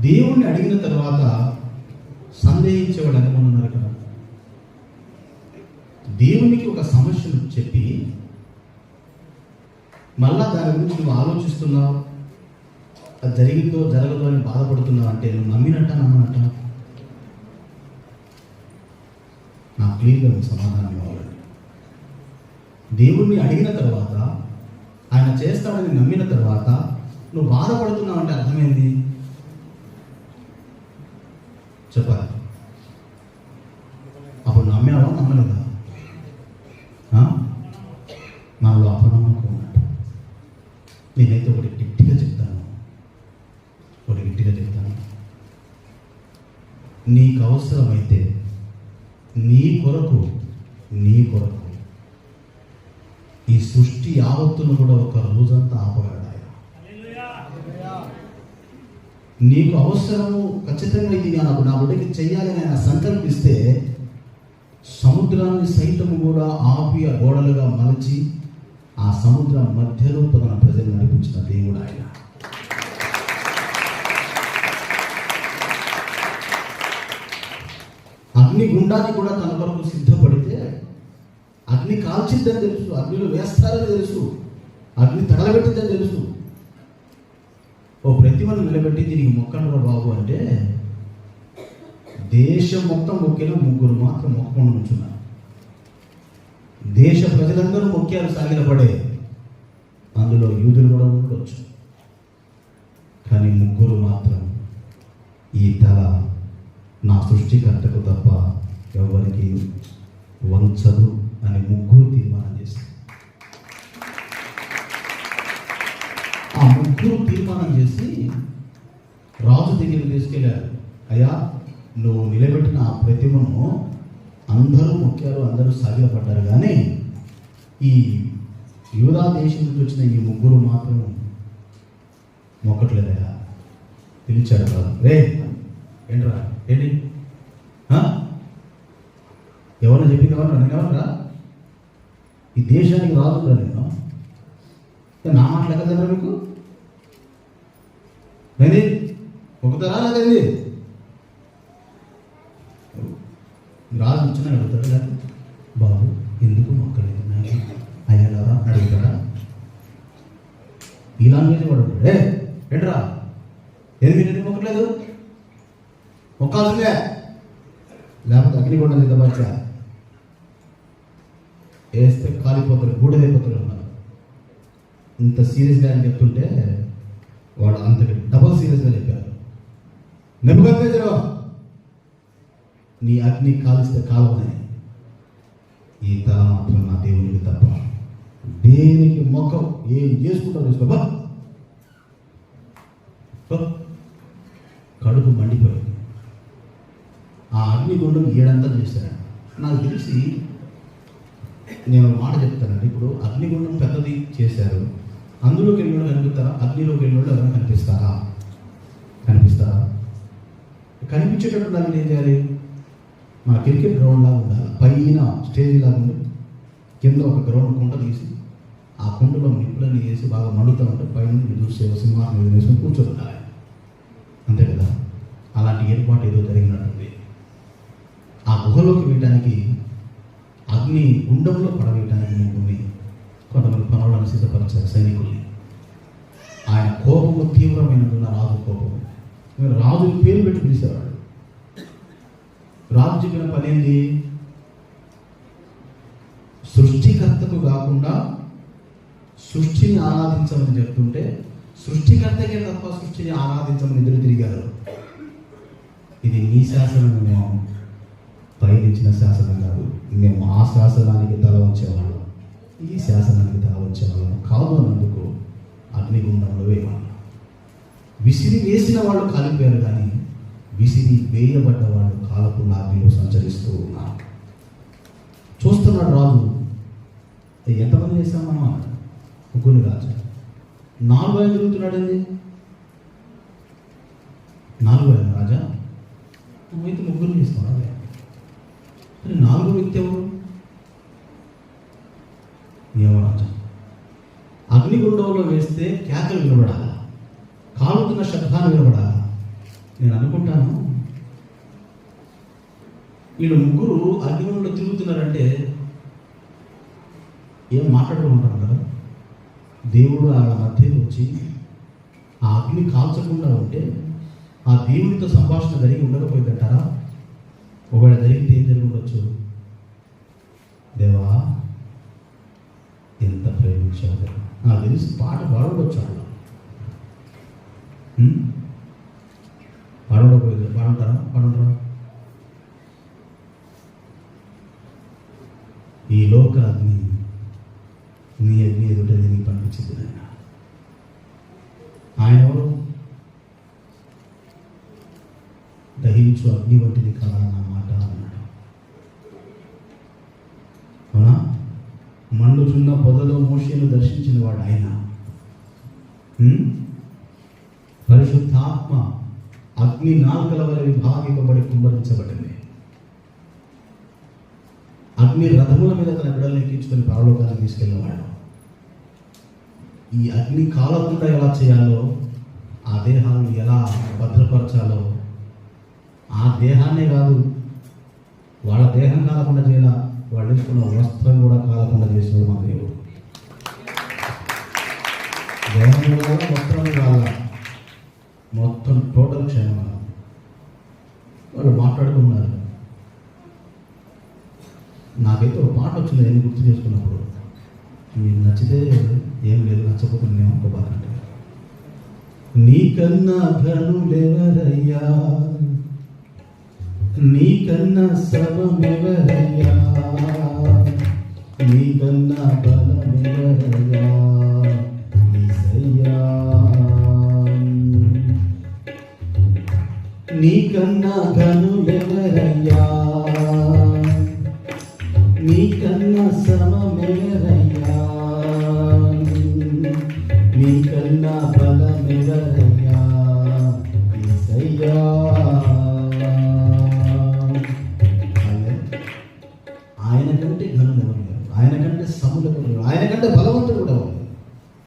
దేవుణ్ణి అడిగిన తర్వాత సందేహించేవాడు ఎంతమంది ఉన్నారు కదా దేవునికి ఒక సమస్యను చెప్పి మళ్ళా దాని గురించి నువ్వు ఆలోచిస్తున్నావు? అది జరిగిందో జరగదో అని బాధపడుతున్నావు అంటే నువ్వు నమ్మినట్ట నమ్మనట్ట? నాకు క్లియర్గా మీకు సమాధానం ఇవ్వాలండి. దేవుణ్ణి అడిగిన తర్వాత ఆయన చేస్తాడని నమ్మిన తర్వాత నువ్వు బాధపడుతున్నావు అంటే అర్థమైంది? అపనమ్మకం నేనైతే ఒకటి గట్టిగా చెప్తాను. ఒకటి గట్టిగా చెప్తాను. నీకు అవసరమైతే నీ కొరకు నీ కొరకు ఈ సృష్టి యావత్తును కూడా ఒక రోజంతా ఆపగలడు ఆయన నీకు అవసరము ఖచ్చితంగా ఇది నాకు నా బిడ్డకి చేయాలని ఆయన సంకల్పిస్తే సముద్రాన్ని సైతము కూడా ఆపి ఆ గోడలుగా మలచి ఆ సముద్రం మధ్యలో తన ప్రజలు నడిపించిన దేవుడు ఆయన. అగ్ని గుండాన్ని కూడా తన కొరకు సిద్ధపడితే అగ్ని కాల్చిద్దని తెలుసు అగ్నిలో వేస్తారని తెలుసు అగ్ని తగలబెట్టిందని తెలుసు. ఓ ప్రతిమను నిలబెట్టి దీనికి మొక్కండ్రా బాబు అంటే దేశం మొత్తం మొక్కిన ముగ్గురు మాత్రం మొక్కకుండా ఉంచున్నారు. దేశ ప్రజలందరూ ముఖ్యాలు సాగిలపడే అందులో యూదులు కూడా ఉండొచ్చు. కానీ ముగ్గురు మాత్రం ఈ తల నా సృష్టికర్తకు తప్ప ఎవరికి వంచదు అని ముగ్గురు తీర్మానం చేశారు. ఆ ముగ్గురు తీర్మానం చేసి రాజు దగ్గర తీసుకెళ్ళారు అయ్యా నువ్వు నిలబెట్టిన ఆ ప్రతిమను అందరూ ముఖ్యాలు అందరూ సాగిలపడ్డారు. కానీ ఈ యూదా దేశం నుంచి వచ్చిన ఈ ముగ్గురు మాత్రం మొక్కట్లేదయా పిలిచాడు కదా రే ఏంట్రా? ఏంటి? ఆ? ఎవరన్నా చెప్పింది ఎవరు నేను ఎవరరా ఈ దేశానికి రాదురా నేను. నా మాటలు లెక్క మీకు? ఏంది? ఒకతరా లేదండి రాజు ఇచ్చిన అడుగుతాడు బాబు ఎందుకు మొక్కలేదు? నాకు అయ్యారా అడుగుతాడా ఈ లాంగ్వేజ్ వాడు ఏ ఏంట్రా? ఏది ఎందుకు మొక్కలేదు మొక్కాల్సిందే. లేకపోతే అగ్నిగుండం మీద వచ్చా వేస్తే కాలిపోతారు గూడదైపోతారు అన్నారు. ఇంత సీరియస్గా అని చెప్తుంటే వాడు అంత డబల్ సీరియస్గా చెప్పారు నెప్పుగా నీ అగ్ని కాలిస్తే కాలవనే. ఈ తల మాత్రం నా దేవునికి తప్ప దేనికి ముఖం ఏం చేసుకుంటావు చేసుకో కడుపు మండిపోయింది. ఆ అగ్నిగుండం ఏడంతా చేశారండి నాకు తెలిసి నేను మాట చెప్తానండి. ఇప్పుడు అగ్నిగుండం పెద్దది చేశారు. అందులోకి వెళ్ళిన వాళ్ళు కనిపిస్తారా? అగ్నిలోకి వెళ్ళిన వాళ్ళు ఎవరైనా కనిపిస్తారా? కనిపిస్తారా? కనిపించేటప్పుడు దాన్ని ఏం చేయాలి? మన క్రికెట్ గ్రౌండ్ లాగా ఉండాలి. పైన స్టేజ్ లాగా ఉండి కింద ఒక గ్రౌండ్ కుండ తీసి ఆ కుండలో నిప్పులన్నీ వేసి బాగా మండుతూ ఉంటే పైన చూసే సింహా మీద వేసుకొని కూర్చొని ఉండాలి అంతే కదా? అలాంటి ఏర్పాటు ఏదో జరిగినట్టుంది. ఆ గుహలోకి వేయడానికి అగ్ని గుండంలో పడవేయడానికి ముగ్గురిని కొంతమంది పనులను సిద్ధపరిచారు సైనికుల్ని. ఆయన కోపము తీవ్రమైనటువంటి రాజు కోపం మీరు రాజు పేరు పెట్టి పిలిచేవాడు. రాజు చెప్పిన పని సృష్టికర్తకు కాకుండా సృష్టిని ఆరాధించమని చెప్తుంటే సృష్టికర్తకే తప్ప సృష్టిని ఆరాధించమని ఎదురు తిరిగారు? ఇది నీ శాసనం మేము పయనించిన శాసనం కాదు. మేము ఆ శాసనానికి తల వచ్చేవాళ్ళం ఈ శాసనానికి తల వచ్చేవాళ్ళం కాదు అన్నందుకు అగ్నిగుండంలో వేయమన్నాం విసిరి వేసిన వాళ్ళు కాలిపోయారు కానీ విసిరి వేయబడ్డ వాళ్ళు కాలపు నాభిలో సంచరిస్తూ ఉన్నారు. చూస్తున్నాడు రాజు ఎంతమంది చేశాం మనం అన్నాడు. ముగ్గురు రాజు నాలుగు ఆయన తిరుగుతున్నాడండి. నాలుగు ఐదు రాజా? నువ్వైతే ముగ్గురు చేస్తున్నావు మరి నాలుగో వ్యక్తి ఎవరు? యమరాజు అగ్నిగుండంలో వేస్తే కేకలు వినబడాలి? కాలుతున్న శబ్దాలు వినబడాలి? నేను అనుకుంటాను. వీళ్ళు ముగ్గురు అగ్నిలో తిరుగుతున్నారంటే ఏం మాట్లాడుకుంటారు కదా? దేవుడు వాళ్ళ మధ్యకి వచ్చి ఆ అగ్ని కాల్చకుండా ఉంటే ఆ దేవునితో సంభాషణ జరిగి ఉండకపోయిందంటారా? ఒకవేళ జరిగితే ఏం జరిగి ఉండొచ్చు? దేవా ఎంత ప్రేమించావు. నాకు తెలిసి పాట పాడవచ్చు వాళ్ళు హ్మ్? పాడకపోయింది ఈ లోక అగ్ని నీ అగ్ని ఎదుట నీకు పంపించింది ఆయన ఆయన ఎవరు? దహించు అగ్ని వంటిది కదా నా మాట అన్నాడు. అవునా? మండుచున్న పొదలో మోషేను దర్శించిన వాడు ఆయన. పరిశుద్ధాత్మ అగ్ని నాలుకల వల్ల విభాగింపబడి కుమ్మరించబడింది. అగ్ని రథముల మీద తన బిడ్డలను ఎక్కించుకొని పరలోకానికి తీసుకెళ్ళేవాడు. ఈ అగ్ని కాలకుండా ఎలా చేయాలో ఆ దేహాన్ని ఎలా భద్రపరచాలో ఆ దేహాన్నే కాదు వాళ్ళ దేహం కాలకుండా చేయాల వాళ్ళు వేసుకున్న వస్త్రం కూడా కాలకుండా చేసినాడు మా దేవుడు. దేహం వస్త్రం కాదు మొత్తం టోటల్ క్షేమం వాళ్ళు మాట్లాడుకున్నారు. నాకైతే ఒక పాట వచ్చింది నేను గుర్తు చేసుకున్నప్పుడు. మీకు నచ్చితే ఏం లేదు నచ్చకపోతే నేను అనుకోబాకండి నీకన్నా ఘనులెవరయ్యా? నీకన్నా సవమెవరయ్యా నీకన్నా బలమెవరయ్యా? యేసయ్యా. నీకన్నా ఘనులెవరయ్యా? నీకన్నా సమమెవరయ్యా